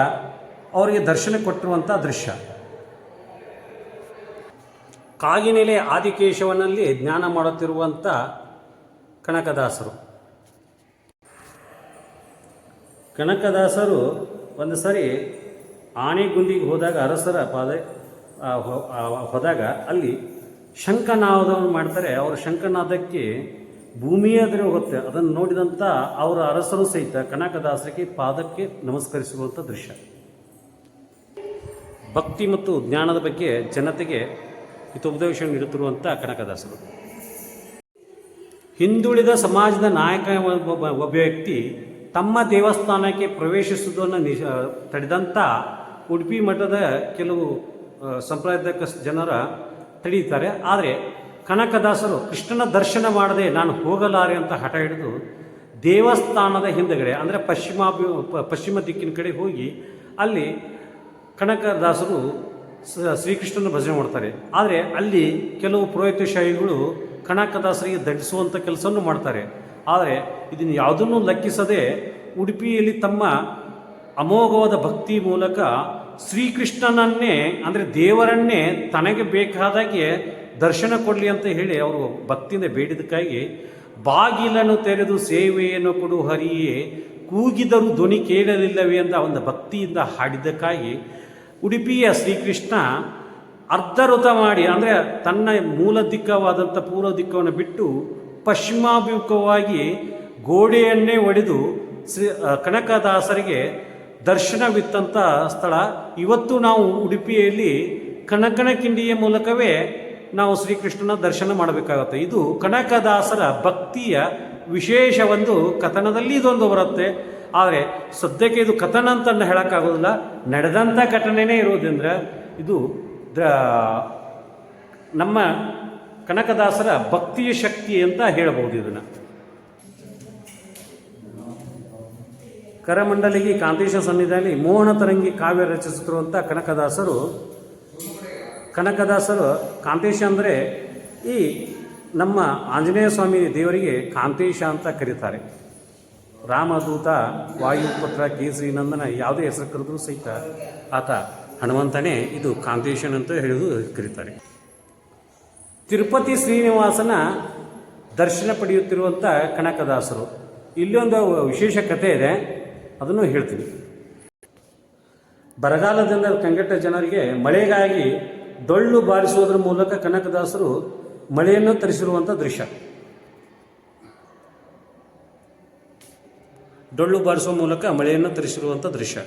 ಅವರಿಗೆ ದರ್ಶನ ಕೊಟ್ಟಿರುವಂಥ ದೃಶ್ಯ. ಕಾಗಿನೆಲೆ ಆದಿಕೇಶವನಲ್ಲಿ ಜ್ಞಾನ ಮಾಡುತ್ತಿರುವಂಥ ಕನಕದಾಸರು. ಕನಕದಾಸರು ಒಂದು ಸರಿ ಆನೆಗುಂದಿಗೆ ಹೋದಾಗ ಅರಸರ ಪಾದ ಹೋದಾಗ ಅಲ್ಲಿ ಶಂಕನಾದವನ್ನು ಮಾಡ್ತಾರೆ. ಅವರು ಶಂಖನಾದಕ್ಕೆ ಭೂಮಿಯ ಎದುರು ಹೋಗುತ್ತೆ. ಅದನ್ನು ನೋಡಿದಂಥ ಅವರ ಅರಸರು ಸಹಿತ ಕನಕದಾಸರಿಗೆ ಪಾದಕ್ಕೆ ನಮಸ್ಕರಿಸುವಂಥ ದೃಶ್ಯ. ಭಕ್ತಿ ಮತ್ತು ಜ್ಞಾನದ ಬಗ್ಗೆ ಜನತೆಗೆ ಹಿತೋಪದೇಶ ನೀಡುತ್ತಿರುವಂಥ ಕನಕದಾಸರು. ಹಿಂದುಳಿದ ಸಮಾಜದ ನಾಯಕ ಒಬ್ಬ ವ್ಯಕ್ತಿ ತಮ್ಮ ದೇವಸ್ಥಾನಕ್ಕೆ ಪ್ರವೇಶಿಸುವುದನ್ನು ನಿಷ ತಡೆದಂಥ ಉಡುಪಿ ಮಠದ ಕೆಲವು ಸಂಪ್ರದಾಯದ ಜನರ ತಡೀತಾರೆ. ಆದರೆ ಕನಕದಾಸರು ಕೃಷ್ಣನ ದರ್ಶನ ಮಾಡದೆ ನಾನು ಹೋಗಲಾರೆ ಅಂತ ಹಠ ಹಿಡಿದು ದೇವಸ್ಥಾನದ ಹಿಂದುಗಡೆ, ಅಂದರೆ ಪಶ್ಚಿಮ ಪಶ್ಚಿಮ ದಿಕ್ಕಿನ ಕಡೆ ಹೋಗಿ ಅಲ್ಲಿ ಕನಕದಾಸರು ಶ್ರೀಕೃಷ್ಣನ ಭಜನೆ ಮಾಡ್ತಾರೆ. ಆದರೆ ಅಲ್ಲಿ ಕೆಲವು ಪುರೋಹಿತಶಾಹಿಗಳು ಕನಕದಾಸರಿಗೆ ದಂಡಿಸುವಂಥ ಕೆಲಸವನ್ನು ಮಾಡ್ತಾರೆ. ಆದರೆ ಇದನ್ನು ಯಾವುದನ್ನು ಲೆಕ್ಕಿಸದೆ ಉಡುಪಿಯಲ್ಲಿ ತಮ್ಮ ಅಮೋಘವಾದ ಭಕ್ತಿ ಮೂಲಕ ಶ್ರೀಕೃಷ್ಣನನ್ನೇ, ಅಂದರೆ ದೇವರನ್ನೇ ತನಗೆ ಬೇಕಾದಾಗೆ ದರ್ಶನ ಕೊಡಲಿ ಅಂತ ಹೇಳಿ ಅವರು ಭಕ್ತಿಯಿಂದ ಬೇಡಿದಕ್ಕಾಗಿ ಬಾಗಿಲನ್ನು ತೆರೆದು ಸೇವೆಯನ್ನು ಕೊಡು ಹರಿಯೇ, ಕೂಗಿದರೂ ಧ್ವನಿ ಕೇಳಲಿಲ್ಲವೇ ಅಂತ ಒಂದು ಭಕ್ತಿಯಿಂದ ಹಾಡಿದ್ದಕ್ಕಾಗಿ ಉಡುಪಿಯ ಶ್ರೀಕೃಷ್ಣ ಅರ್ಧರುತ ಮಾಡಿ, ಅಂದರೆ ತನ್ನ ಮೂಲ ದಿಕ್ಕವಾದಂಥ ಪೂರ್ವ ದಿಕ್ಕವನ್ನು ಬಿಟ್ಟು ಪಶ್ಚಿಮಾಭಿಮುಖವಾಗಿ ಗೋಡೆಯನ್ನೇ ಒಡೆದು ಶ್ರೀ ಕನಕದಾಸರಿಗೆ ದರ್ಶನವಿತ್ತಂಥ ಸ್ಥಳ. ಇವತ್ತು ನಾವು ಉಡುಪಿಯಲ್ಲಿ ಕನಕನ ಕಿಂಡಿಯ ಮೂಲಕವೇ ನಾವು ಶ್ರೀಕೃಷ್ಣನ ದರ್ಶನ ಮಾಡಬೇಕಾಗುತ್ತೆ. ಇದು ಕನಕದಾಸರ ಭಕ್ತಿಯ ವಿಶೇಷ ಒಂದು ಕಥನದಲ್ಲಿ ಇದೊಂದು ಬರುತ್ತೆ. ಆದರೆ ಸದ್ಯಕ್ಕೆ ಇದು ಕಥನ ಅಂತ ಹೇಳೋಕ್ಕಾಗೋದಿಲ್ಲ. ನಡೆದಂಥ ಘಟನೆನೇ ಇರೋದ್ರಿಂದ ಇದು ದ, ನಮ್ಮ ಕನಕದಾಸರ ಭಕ್ತಿಯ ಶಕ್ತಿ ಅಂತ ಹೇಳಬಹುದು ಇದನ್ನು. ಕರಮಂಡಲಿಗೆ ಕಾಂತೇಶ ಸನ್ನಿಧಾನಿ ಮೋಹನ ತರಂಗಿ ಕಾವ್ಯ ರಚಿಸುತ್ತಿರುವಂಥ ಕನಕದಾಸರು ಕನಕದಾಸರು ಕಾಂತೇಶ ಅಂದರೆ ಈ ನಮ್ಮ ಆಂಜನೇಯ ಸ್ವಾಮಿ ದೇವರಿಗೆ ಕಾಂತೇಶ ಅಂತ ಕರೀತಾರೆ. ರಾಮದೂತ, ವಾಯುಪುತ್ರ, ಕೇಸರಿ, ನಂದನ ಯಾವುದೇ ಹೆಸರು ಕರೆದರೂ ಸಹಿತ ಆತ ಹನುಮಂತನೇ ಇದು ಕಾಂತೇಶನ್ ಅಂತ ಹೇಳುದು ಕರೀತಾರೆ. ತಿರುಪತಿ ಶ್ರೀನಿವಾಸನ ದರ್ಶನ ಪಡೆಯುತ್ತಿರುವಂಥ ಕನಕದಾಸರು. ಇಲ್ಲೊಂದು ವಿಶೇಷ ಕಥೆ ಇದೆ, ಅದನ್ನು ಹೇಳ್ತೀನಿ. ಬರಗಾಲದಿಂದ ಕಂಗೆಟ್ಟ ಜನರಿಗೆ ಮಳೆಗಾಗಿ ಡೊಳ್ಳು ಬಾರಿಸುವುದರ ಮೂಲಕ ಕನಕದಾಸರು ಮಳೆಯನ್ನು ತರಿಸಿರುವಂಥ ದೃಶ್ಯ. ಡೊಳ್ಳು ಬಾರಿಸುವ ಮೂಲಕ ಮಳೆಯನ್ನು ತರಿಸಿರುವಂಥ ದೃಶ್ಯ.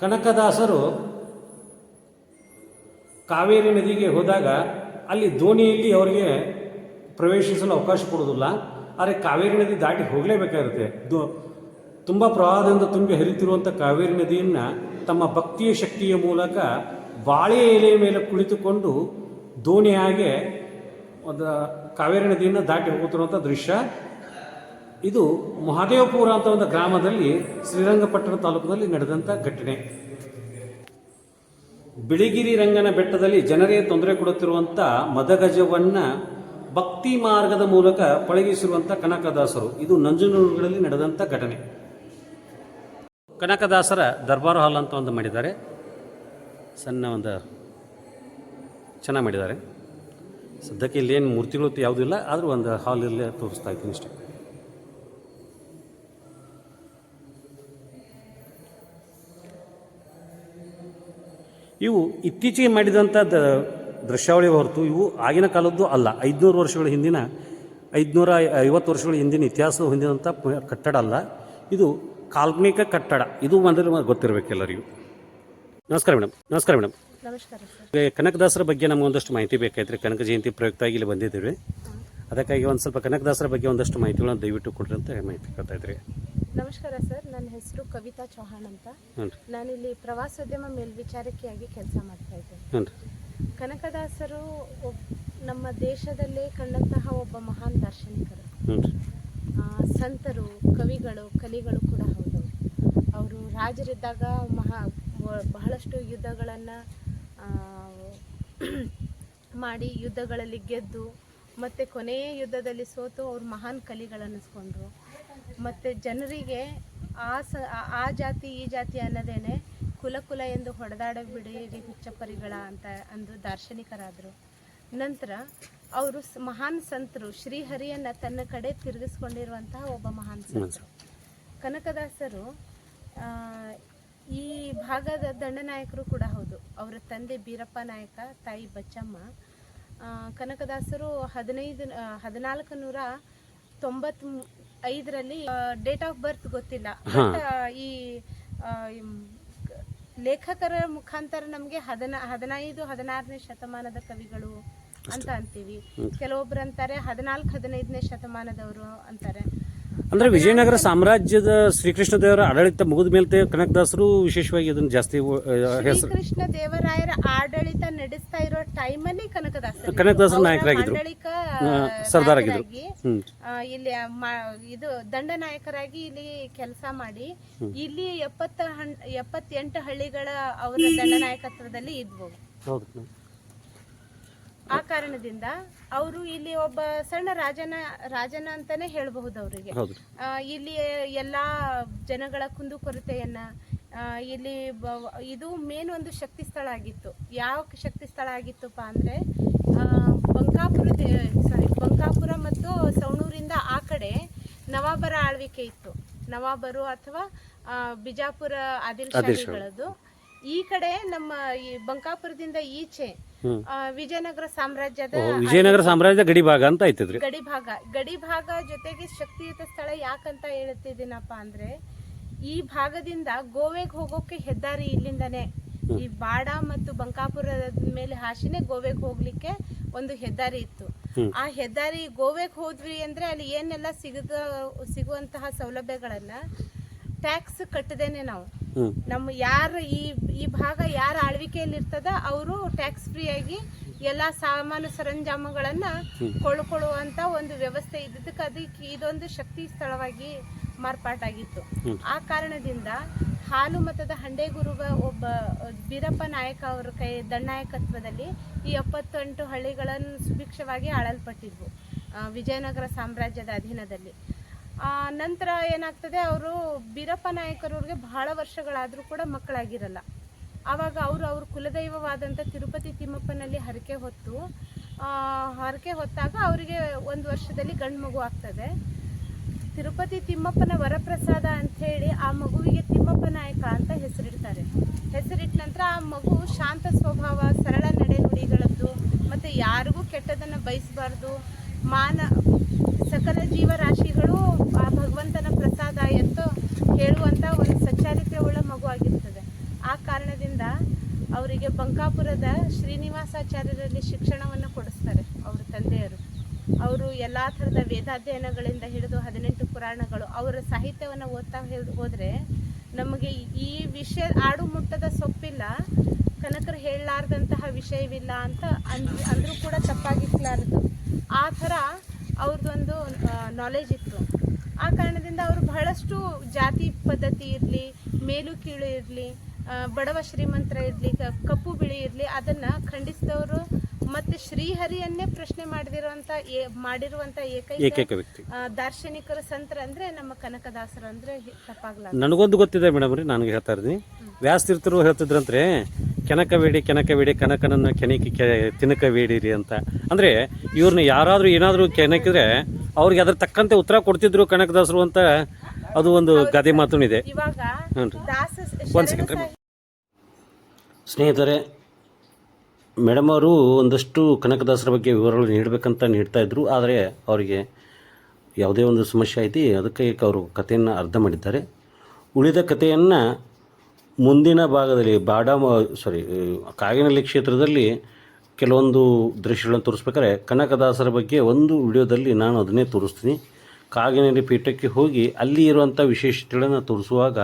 ಕನಕದಾಸರು ಕಾವೇರಿ ನದಿಗೆ ಹೋದಾಗ ಅಲ್ಲಿ ದೋಣಿಯಲ್ಲಿ ಅವರಿಗೆ ಪ್ರವೇಶಿಸಲು ಅವಕಾಶ ಕೊಡೋದಿಲ್ಲ ಆದರೆ ಕಾವೇರಿ ನದಿ ದಾಟಿ ಹೋಗಲೇಬೇಕಾಗಿರುತ್ತೆ. ದೋ ತುಂಬ ಪ್ರವಾಹದಿಂದ ತುಂಬಿ ಹರಿತಿರುವಂಥ ಕಾವೇರಿ ನದಿಯನ್ನು ತಮ್ಮ ಭಕ್ತಿಯ ಶಕ್ತಿಯ ಮೂಲಕ ಬಾಳೆ ಎಲೆಯ ಮೇಲೆ ಕುಳಿತುಕೊಂಡು ದೋಣಿಯಾಗೆ ಒಂದು ಕಾವೇರಿ ನದಿಯನ್ನು ದಾಟಿ ಹೋಗುತ್ತಿರುವಂಥ ದೃಶ್ಯ. ಇದು ಮಹಾದೇವಪುರ ಅಂತ ಒಂದು ಗ್ರಾಮದಲ್ಲಿ ಶ್ರೀರಂಗಪಟ್ಟಣ ತಾಲೂಕಿನಲ್ಲಿ ನಡೆದಂಥ ಘಟನೆ. ಬಿಳಿಗಿರಿ ರಂಗನ ಬೆಟ್ಟದಲ್ಲಿ ಜನರೇ ತೊಂದರೆ ಕೊಡುತ್ತಿರುವಂಥ ಮದಗಜವನ್ನು ಭಕ್ತಿ ಮಾರ್ಗದ ಮೂಲಕ ಪಳಗಿಸಿರುವಂಥ ಕನಕದಾಸರು. ಇದು ನಂಜನೂರುಗಳಲ್ಲಿ ನಡೆದಂಥ ಘಟನೆ. ಕನಕದಾಸರ ದರ್ಬಾರ್ ಹಾಲ್ ಅಂತ ಒಂದು ಮಾಡಿದ್ದಾರೆ. ಸಣ್ಣ ಒಂದು ಚೆನ್ನಾಗಿ ಮಾಡಿದ್ದಾರೆ. ಸದ್ಯಕ್ಕೆ ಏನು ಮೂರ್ತಿಗಳು ಯಾವುದೂ ಇಲ್ಲ ಆದರೂ ಒಂದು ಹಾಲ್ ಇಲ್ಲೇ ತೋರಿಸ್ತಾ ಇದ್ದೀನಿ ಇಷ್ಟೇ ಇವು ಇತ್ತೀಚೆಗೆ ಮಾಡಿದಂಥ ದ ದೃಶ್ಯಾವಳಿ ಹೊರತು ಇವು ಆಗಿನ ಕಾಲದ್ದು ಅಲ್ಲ. ಐದುನೂರು ವರ್ಷಗಳ ಹಿಂದಿನ, ಐದುನೂರ ಐವತ್ತು ವರ್ಷಗಳ ಹಿಂದಿನ ಇತಿಹಾಸ ಹೊಂದಿದಂಥ ಕಟ್ಟಡ ಅಲ್ಲ. ಇದು ಕಾಲ್ಪನಿಕ ಕಟ್ಟಡ. ಇದು ಮೊದಲು ಗೊತ್ತಿರಬೇಕು ಎಲ್ಲರಿಗೂ. ನಮಸ್ಕಾರ ಮೇಡಮ್ ನಮಸ್ಕಾರ ಮೇಡಮ್ ನಮಸ್ಕಾರ ಸರ್. ಕನಕದಾಸರ ಬಗ್ಗೆ ನಮ್ಗೆ ಒಂದಷ್ಟು ಮಾಹಿತಿ ಬೇಕಾಯ್ತು ಕನಕ ಜಯಂತಿ ಪ್ರಯುಕ್ತವಾಗಿ ಇಲ್ಲಿ ಬಂದಿದ್ದೀವಿ. ಅದಕ್ಕಾಗಿ ಒಂದು ಸ್ವಲ್ಪ ಕನಕದಾಸರ ಬಗ್ಗೆ ಒಂದಷ್ಟು ಮಾಹಿತಿಗಳನ್ನು ದಯವಿಟ್ಟು ಕೊಡ್ರಿ ಅಂತ ಮಾಹಿತಿ ಕೇಳ್ತಾ ಇದ್ರಿ. ನಮಸ್ಕಾರ ಸರ್. ನನ್ನ ಹೆಸರು ಕವಿತಾ ಚೌಹಾಣ್ ಅಂತ. ನಾನು ಇಲ್ಲಿ ನಾನಿಲ್ಲಿ ಪ್ರವಾಸೋದ್ಯಮ ಮೇಲ್ವಿಚಾರಕಿಯಾಗಿ ಕೆಲಸ ಮಾಡ್ತಾ ಇದ್ದೇನೆ. ರೀ. ಕನಕದಾಸರು ನಮ್ಮ ದೇಶದಲ್ಲೇ ಕಂಡಂತಹ ಒಬ್ಬ ಮಹಾನ್ ದಾರ್ಶನಿಕರು. ಸಂತರು ಕವಿಗಳು, ಕಲಿಗಳು ಕೂಡ ಹೌದು. ಅವರು ರಾಜರಿದ್ದಾಗ ಮಹಾ ಬಹಳಷ್ಟು ಯುದ್ಧಗಳನ್ನು ಮಾಡಿ ಯುದ್ಧಗಳಲ್ಲಿ ಗೆದ್ದು, ಮತ್ತು ಕೊನೆಯ ಯುದ್ಧದಲ್ಲಿ ಸೋತು ಅವರು ಮಹಾನ್ ಕಲಿಗಳನ್ನಿಸ್ಕೊಂಡ್ರು ಮತ್ತು ಜನರಿಗೆ ಆ ಸ ಆ- ಜಾತಿ, ಈ ಜಾತಿ ಅನ್ನೋದೇನೆ ಕುಲ ಕುಲ ಎಂದು ಹೊಡೆದಾಡಬಿಡಿ ಹುಚ್ಚಪ್ಪರಿಗಳ ಅಂತ ಅಂದು ದಾರ್ಶನಿಕರಾದರು. ನಂತರ ಅವರು ಮಹಾನ್ ಸಂತರು ಶ್ರೀಹರಿಯನ್ನ ತನ್ನ ಕಡೆ ತಿರುಗಿಸ್ಕೊಂಡಿರುವಂತಹ ಒಬ್ಬ ಮಹಾನ್ ಸಂತರು. ಕನಕದಾಸರು ಈ ಭಾಗದ ದಂಡನಾಯಕರು ಕೂಡ ಹೌದು. ಅವರ ತಂದೆ ಬೀರಪ್ಪ ನಾಯಕ ತಾಯಿ ಬಚ್ಚಮ್ಮ. ಕನಕದಾಸರು ಹದಿನೈದು ಹದಿನಾಲ್ಕು ನೂರ ತೊಂಬತ್ ಐದರಲ್ಲಿ ಡೇಟ್ ಆಫ್ ಬರ್ತ್ ಗೊತ್ತಿಲ್ಲ. ಈ ಲೇಖಕರ ಮುಖಾಂತರ ನಮಗೆ ಹದಿನ ಹದಿನೈದು ಹದಿನಾರನೇ ಶತಮಾನದ ಕವಿಗಳು ಅಂತ ಅಂತೀವಿ. ಕೆಲವೊಬ್ರು ಅಂತಾರೆ ಹದಿನಾಲ್ಕು ಹದಿನೈದನೇ ಶತಮಾನದವರು ಅಂತಾರೆ. ಅಂದ್ರೆ ವಿಜಯನಗರ ಸಾಮ್ರಾಜ್ಯದ ಶ್ರೀಕೃಷ್ಣ ದೇವರ ಆಡಳಿತ ಮುಗಿದ ಮೇಲೆ ಕನಕದಾಸರು ವಿಶೇಷವಾಗಿ ಇದನ್ನ ಜಾಸ್ತಿ ಹೆಸರು ಶ್ರೀಕೃಷ್ಣ ದೇವರಾಯರ ಆಡಳಿತ ನಡೆಸ್ತಾ ಇರೋ ಟೈಮಲ್ಲಿ ಅಲ್ಲಿ ಕನಕದಾಸರು ನಾಯಕರಾಗಿದ್ರು. ಸರ್ದಾರ್ ಆಗಿದ್ರು ಇಲ್ಲಿ ಇದು ದಂಡನಾಯಕರಾಗಿ ಇಲ್ಲಿ ಕೆಲಸ ಮಾಡಿ ಇಲ್ಲಿ ಎಪ್ಪತ್ತ ಹಣ್- ಎಪ್ಪತ್ತೆಂಟು ಹಳ್ಳಿಗಳ ಅವರ ದಂಡನಾಯಕತ್ವದಲ್ಲಿ ಇದ್ವು. ಹೌದು. ಆ ಕಾರಣದಿಂದ ಅವರು ಇಲ್ಲಿ ಒಬ್ಬ ಸಣ್ಣ ರಾಜನ ರಾಜನ ಅಂತಾನೆ ಹೇಳಬಹುದು ಅವರಿಗೆ. ಇಲ್ಲಿ ಎಲ್ಲಾ ಜನಗಳ ಕುಂದುಕೊರತೆಯನ್ನ ಇಲ್ಲಿ ಇದು ಮೇನ್ ಒಂದು ಶಕ್ತಿ ಸ್ಥಳ ಆಗಿತ್ತು. ಯಾವ ಶಕ್ತಿ ಸ್ಥಳ ಆಗಿತ್ತಪ್ಪ ಅಂದ್ರೆ ಬಂಕಾಪುರ ಸಾರಿ ಬಂಕಾಪುರ ಮತ್ತು ಸವಣೂರಿಂದ ಆ ಕಡೆ ನವಾಬರ ಆಳ್ವಿಕೆ ಇತ್ತು. ನವಾಬರು ಅಥವಾ ಬಿಜಾಪುರ ಆದಿಲ್ ಶಾಹಿಗಳದ್ದು ಈ ಕಡೆ ನಮ್ಮ ಈ ಬಂಕಾಪುರದಿಂದ ಈಚೆ ಆ, ವಿಜಯನಗರ ಸಾಮ್ರಾಜ್ಯದ ವಿಜಯನಗರ ಸಾಮ್ರಾಜ್ಯದ ಗಡಿ ಭಾಗ ಅಂತ ಐತಿದ್ರಿ ಗಡಿ ಭಾಗ ಗಡಿ ಭಾಗ ಜೊತೆಗೆ ಶಕ್ತಿಯುತ ಸ್ಥಳ ಯಾಕಂತ ಹೇಳ್ತಿದ್ದೀನಪ್ಪ ಅಂದ್ರೆ ಈ ಭಾಗದಿಂದ ಗೋವೆಗೆ ಹೋಗೋಕೆ ಹೆದ್ದಾರಿ ಇಲ್ಲಿಂದಾನೆ. ಈ ಬಾಡ ಮತ್ತು ಬಂಕಾಪುರದ ಮೇಲೆ ಹಾಸಿನೇ ಗೋವೆಗೆ ಹೋಗ್ಲಿಕ್ಕೆ ಒಂದು ಹೆದ್ದಾರಿ ಇತ್ತು. ಆ ಹೆದ್ದಾರಿ ಗೋವೆಗೆ ಹೋದ್ವಿ ಅಂದ್ರೆ ಅಲ್ಲಿ ಏನೆಲ್ಲ ಸಿಗದ ಸಿಗುವಂತಹ ಸೌಲಭ್ಯಗಳನ್ನ ಟ್ಯಾಕ್ಸ್ ಕಟ್ಟದೇನೆ ನಾವು. ನಮ್ಮ ಯಾರ ಈ ಈ ಭಾಗ ಯಾರ ಆಳ್ವಿಕೆಯಲ್ಲಿ ಇರ್ತದ ಅವರು ಟ್ಯಾಕ್ಸ್ ಫ್ರೀ ಆಗಿ ಎಲ್ಲಾ ಸಾಮಾನು ಸರಂಜಾಮಗಳನ್ನ ಕೊಳ್ಕೊಳ್ಳುವಂತ ಒಂದು ವ್ಯವಸ್ಥೆ ಇದ್ದಕ್ಕೆ ಅದಕ್ಕೆ ಇದೊಂದು ಶಕ್ತಿ ಸ್ಥಳವಾಗಿ ಮಾರ್ಪಾಟಾಗಿತ್ತು. ಆ ಕಾರಣದಿಂದ ಹಾಲು ಮತದ ಹಂಡೆಗುರುವ ಒಬ್ಬ ಬೀರಪ್ಪ ನಾಯಕ ಅವರ ಕೈ ದಂಡನಾಯಕತ್ವದಲ್ಲಿ ಈ ಎಪ್ಪತ್ತೆಂಟು ಹಳ್ಳಿಗಳನ್ನು ಸುಭಿಕ್ಷವಾಗಿ ಆಳಲ್ಪಟ್ಟಿದ್ವು. ವಿಜಯನಗರ ಸಾಮ್ರಾಜ್ಯದ ಅಧೀನದಲ್ಲಿ. ನಂತರ ಏನಾಗ್ತದೆ ಅವರು ಬೀರಪ್ಪ ನಾಯಕರವ್ರಿಗೆ ಬಹಳ ವರ್ಷಗಳಾದರೂ ಕೂಡ ಮಕ್ಕಳಾಗಿರಲ್ಲ. ಆವಾಗ ಅವರು ಅವ್ರ ಕುಲದೈವವಾದಂಥ ತಿರುಪತಿ ತಿಮ್ಮಪ್ಪನಲ್ಲಿ ಹರಕೆ ಹೊತ್ತು ಆ, ಹರಕೆ ಹೊತ್ತಾಗ ಅವರಿಗೆ ಒಂದು ವರ್ಷದಲ್ಲಿ ಗಂಡು ಮಗು ಆಗ್ತದೆ. ತಿರುಪತಿ ತಿಮ್ಮಪ್ಪನ ವರಪ್ರಸಾದ ಅಂಥೇಳಿ ಆ ಮಗುವಿಗೆ ತಿಮ್ಮಪ್ಪ ನಾಯಕ ಅಂತ ಹೆಸರಿಡ್ತಾರೆ. ಹೆಸರಿಟ್ಟ ನಂತರ ಆ ಮಗು ಶಾಂತ ಸ್ವಭಾವ ಸರಳ ನಡೆನುಡಿಗಳದ್ದು ಮತ್ತು ಯಾರಿಗೂ ಕೆಟ್ಟದನ್ನು ಬಯಸಬಾರ್ದು ಮಾನ ಸಕಲ ಜೀವರಾಶಿಗಳು ಆ ಭಗವಂತನ ಪ್ರಸಾದ ಎಂದು ಹೇಳುವಂಥ ಒಂದು ಸಚ್ಚಾರಿತ್ರ್ಯವುಳ್ಳ ಮಗು ಆಗಿರ್ತದೆ. ಆ ಕಾರಣದಿಂದ ಅವರಿಗೆ ಬಂಕಾಪುರದ ಶ್ರೀನಿವಾಸಾಚಾರ್ಯರಲ್ಲಿ ಶಿಕ್ಷಣವನ್ನು ಕೊಡಿಸ್ತಾರೆ ಅವರ ತಂದೆಯರು ಅವರು ಎಲ್ಲ ಥರದ ವೇದಾಧ್ಯಯನಗಳಿಂದ ಹಿಡಿದು ಹದಿನೆಂಟು ಪುರಾಣಗಳು ಅವರ ಸಾಹಿತ್ಯವನ್ನು ಓದ್ತಾ ಹೋದ್ರೆ ನಮಗೆ ಈ ವಿಷಯ ಆಡು ಮುಟ್ಟದ ಸೊಪ್ಪಿಲ್ಲ, ಕನಕರು ಹೇಳಲಾರ್ದಂತಹ ವಿಷಯವಿಲ್ಲ ಅಂತ ಅಂದ್, ಅಂದ್ರೂ ಕೂಡ ತಪ್ಪಾಗಿರ್ಲಾರದು ಆ ಥರ ಅವ್ರದ್ದೊಂದು ನಾಲೆಜ್ ಇತ್ತು. ಆ ಕಾರಣದಿಂದ ಅವರು ಬಹಳಷ್ಟು ಜಾತಿ ಪದ್ಧತಿ ಇರಲಿ ಮೇಲು ಕೀಳು ಇರಲಿ ಬಡವ ಶ್ರೀಮಂತರ ಇರಲಿ ಕಪ್ಪು ಬಿಳಿ ಇರಲಿ ಅದನ್ನು ಖಂಡಿಸಿದವರು ಮತ್ತೆ ಶ್ರೀಹರಿಯನ್ನೇ ಪ್ರಶ್ನೆ ಮಾಡಿದಿರುವಂಥ ಮಾಡಿರುವಂತ ಏಕೈಕ ಏಕೈಕ ವ್ಯಕ್ತಿ. ದಾರ್ಶನಿಕರು ಸಂತರ ಅಂದರೆ ನಮ್ಮ ಕನಕದಾಸರು ಅಂದರೆ ತಪ್ಪಾಗಲ್ಲ ನನಗೊಂದು ಗೊತ್ತಿದೆ ಮೇಡಮ್ ರೀ ನನಗೆ ಹೇಳ್ತಾ ಇದ್ದೀನಿ. ವ್ಯಾಸತೀರ್ಥರು ಹೇಳ್ತಿದ್ರಂದ್ರೆ ಕೆನಕಬೇಡಿ ಕೆನಕಬೇಡಿ ಕನಕನನ್ನು ಕೆನಕಿ ಕೆ ತಿನಕಬೇಡಿರಿ ಅಂತ. ಅಂದರೆ ಇವ್ರನ್ನ ಯಾರಾದರೂ ಏನಾದರೂ ಕೆನಕಿದ್ರೆ ಅವ್ರಿಗೆ ಅದ್ರ ತಕ್ಕಂತೆ ಉತ್ತರ ಕೊಡ್ತಿದ್ರು ಕನಕದಾಸರು ಅಂತ ಅದು ಒಂದು ಗಾದೆ ಮಾತು ಇದೆ ಹ್ಞೂ ರೀ. ಒಂದು ಸೆಕೆಂಡ್ ಸ್ನೇಹಿತರೆ ಮೇಡಮ್ ಅವರು ಒಂದಷ್ಟು ಕನಕದಾಸರ ಬಗ್ಗೆ ವಿವರಗಳು ನೀಡಬೇಕಂತ ನೀಡ್ತಾ ಇದ್ರು. ಆದರೆ ಅವರಿಗೆ ಯಾವುದೇ ಒಂದು ಸಮಸ್ಯೆ ಐತಿ. ಅದಕ್ಕೆ ಅವರು ಕಥೆಯನ್ನು ಅರ್ಧ ಮಾಡಿದ್ದಾರೆ. ಉಳಿದ ಕಥೆಯನ್ನು ಮುಂದಿನ ಭಾಗದಲ್ಲಿ ಬಾಡಾಮ ಸಾರಿ ಕಾಗಿನಲ್ಲಿ ಕ್ಷೇತ್ರದಲ್ಲಿ ಕೆಲವೊಂದು ದೃಶ್ಯಗಳನ್ನು ತೋರಿಸ್ಬೇಕಾದ್ರೆ ಕನಕದಾಸರ ಬಗ್ಗೆ ಒಂದು ವಿಡಿಯೋದಲ್ಲಿ ನಾನು ಅದನ್ನೇ ತೋರಿಸ್ತೀನಿ. ಕಾಗಿನಲ್ಲಿ ಪೀಠಕ್ಕೆ ಹೋಗಿ ಅಲ್ಲಿ ಇರುವಂಥ ವಿಶೇಷತೆಗಳನ್ನು ತೋರಿಸುವಾಗ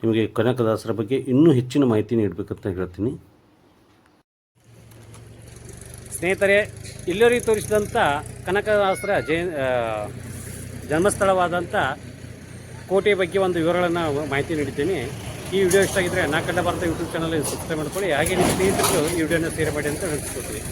ನಿಮಗೆ ಕನಕದಾಸರ ಬಗ್ಗೆ ಇನ್ನೂ ಹೆಚ್ಚಿನ ಮಾಹಿತಿ ನೀಡಬೇಕಂತ ಹೇಳ್ತೀನಿ. ಸ್ನೇಹಿತರೆ, ಇಲ್ಲಿವರೆಗೆ ತೋರಿಸಿದಂಥ ಕನಕದಾಸರ ಜಯ ಜನ್ಮಸ್ಥಳವಾದಂಥ ಕೋಟೆ ಬಗ್ಗೆ ಒಂದು ವಿವರಗಳನ್ನು ಮಾಹಿತಿ ನೀಡಿದ್ದೀನಿ. ಈ ವಿಡಿಯೋ ಇಷ್ಟ ಆಗಿದ್ದರೆ Nalkanda Bharata YouTube channel subscribe ಮಾಡ್ಕೊಳ್ಳಿ. ಹಾಗೆ ನಿಮ್ಮ ಸ್ನೇಹಿತರು ಈ ವಿಡಿಯೋನ ಶೇರ್ ಮಾಡಿ ಅಂತ ಹೇಳ್ತಿರ್ತೀನಿ